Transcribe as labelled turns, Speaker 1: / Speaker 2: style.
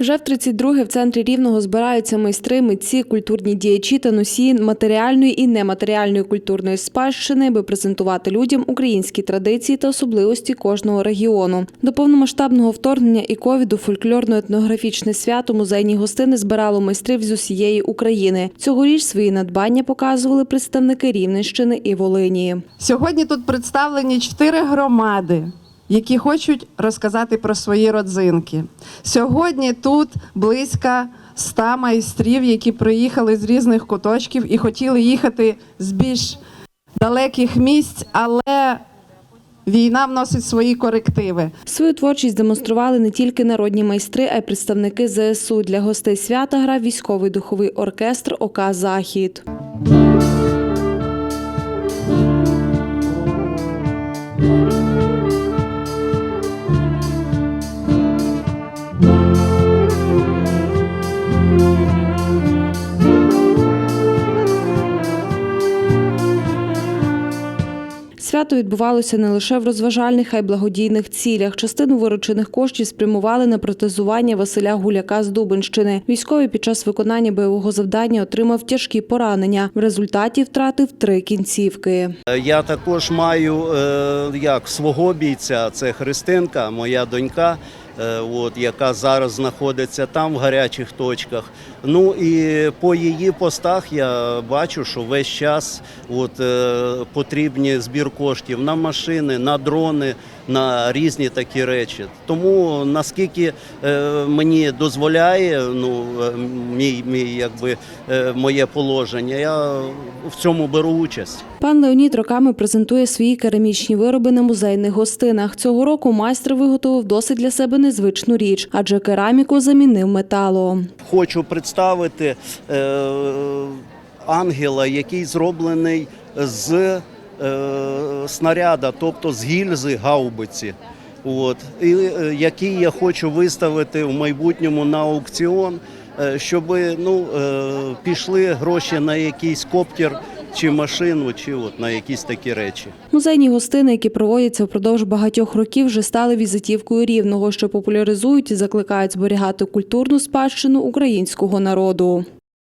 Speaker 1: Вже в 32-ге в центрі Рівного збираються майстри, митці, культурні діячі та носії матеріальної і нематеріальної культурної спадщини, аби презентувати людям українські традиції та особливості кожного регіону. До повномасштабного вторгнення і ковіду фольклорно-етнографічне свято музейні гостини збирало майстрів з усієї України. Цьогоріч свої надбання показували представники Рівненщини і Волині.
Speaker 2: Сьогодні тут представлені чотири громади, які хочуть розказати про свої родзинки. Сьогодні тут близько ста майстрів, які приїхали з різних куточків і хотіли їхати з більш далеких місць, але війна вносить свої корективи.
Speaker 1: Свою творчість демонстрували не тільки народні майстри, а й представники ЗСУ. Для гостей свята грав військовий духовий оркестр ОК Захід. Свято відбувалося не лише в розважальних, а й благодійних цілях. Частину виручених коштів спрямували на протезування Василя Гуляка з Дубинщини. Військовий під час виконання бойового завдання отримав тяжкі поранення. В результаті втратив три кінцівки.
Speaker 3: Я також маю е, як свого бійця, це Христинка, моя донька, е, от, яка зараз знаходиться там в гарячих точках. Ну і по її постах я бачу, що весь час от, е, потрібні збір коштів на машини, на дрони, на різні такі речі. Тому наскільки е, мені дозволяє ну, е, мій, мій, якби, е, моє положення, я в цьому беру участь.
Speaker 1: Пан Леонід роками презентує свої керамічні вироби на музейних гостинах. Цього року майстер виготовив досить для себе незвичну річ, адже кераміку замінив металом.
Speaker 3: Хочу представити е, ангела, який зроблений з снаряда, тобто з гільзи гаубиці. От. І е, який я хочу виставити в майбутньому на аукціон, е, щоб ну, е, пішли гроші на якийсь коптер чи машину, чи от на якісь такі речі.
Speaker 1: Музейні гостини, які проводяться впродовж багатьох років, вже стали візитівкою рівного, що популяризують і закликають зберігати культурну спадщину українського народу.